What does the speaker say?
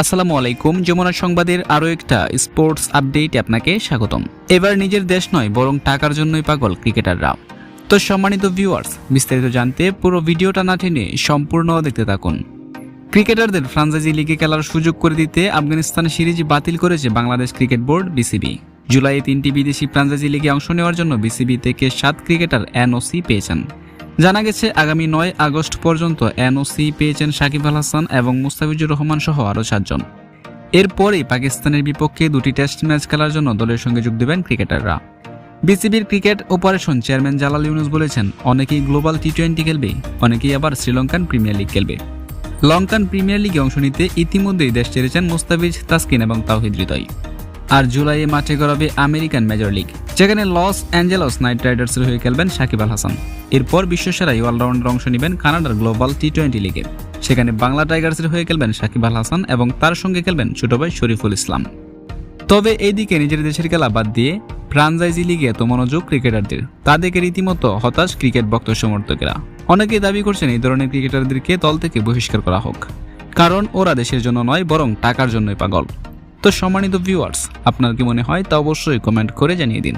আসসালামু আলাইকুম। যমুনা সংবাদের আরও একটা স্পোর্টস আপডেট আপনাকে স্বাগতম। এবার নিজের দেশ নয়, বরং টাকার জন্যই পাগল ক্রিকেটাররা। তো সম্মানিত ভিউয়ার্স বিস্তারিত জানতে পুরো ভিডিওটা না টেনে সম্পূর্ণ দেখতে থাকুন। ক্রিকেটারদের ফ্রাঞ্চাইজি লিগে খেলার সুযোগ করে দিতে আফগানিস্তান সিরিজ বাতিল করেছে বাংলাদেশ ক্রিকেট বোর্ড, বিসিবি। জুলাইয়ে তিনটি বিদেশি ফ্রাঞ্চাইজি লিগে অংশ নেওয়ার জন্য বিসিবি থেকে সাত ক্রিকেটার এনওসি পেয়েছেন। জানা গেছে, আগামী নয় আগস্ট পর্যন্ত এনওসি পেয়েছেন সাকিব আল হাসান এবং মুস্তাফিজুর রহমান সহ আরও সাতজন। এরপরেই পাকিস্তানের বিপক্ষে দুটি টেস্ট ম্যাচ খেলার জন্য দলের সঙ্গে যোগ দেবেন ক্রিকেটাররা। বিসিবির cricket operation chairman Jalal Yunus বলেছেন, অনেকেই গ্লোবাল টি টোয়েন্টি খেলবে, অনেকেই আবার শ্রীলঙ্কান প্রিমিয়ার লিগ খেলবে। লঙ্কান প্রিমিয়ার লিগে অংশ নিতে ইতিমধ্যেই দেশ ছেড়েছেন মুস্তাফিজ, তাসকিন এবং তাওহিদ হৃদয়। আর জুলাইয়ে মাঠে গড়াবে আমেরিকান মেজর লিগ। যেখানে লস অ্যাঞ্জেলস নাইট রাইডার্সের হয়ে খেলবেন সাকিব আল হাসান। এরপর বিশ্বসেরাই অলরাউন্ডার অংশ নেবেন কানাডার গ্লোবাল টি টোয়েন্টি লিগে। সেখানে বাংলা টাইগার্সের হয়ে খেলবেন সাকিব আল হাসান এবং তার সঙ্গে খেলবেন ছোট ভাই শরীফুল ইসলাম। তবে এইদিকে নিজের দেশের খেলা বাদ দিয়ে ফ্রাঞ্চাইজি লিগে এত মনোযোগ ক্রিকেটারদের, তাদেরকে রীতিমতো হতাশ ক্রিকেট ভক্ত সমর্থকেরা। অনেকেই দাবি করছেন এই ধরনের ক্রিকেটারদেরকে দল থেকে বহিষ্কার করা হোক। কারণ ওরা দেশের জন্য নয়, বরং টাকার জন্যই পাগল। তো সম্মানিত ভিউয়ার্স আপনার কি মনে হয় তা অবশ্যই কমেন্ট করে জানিয়ে দিন।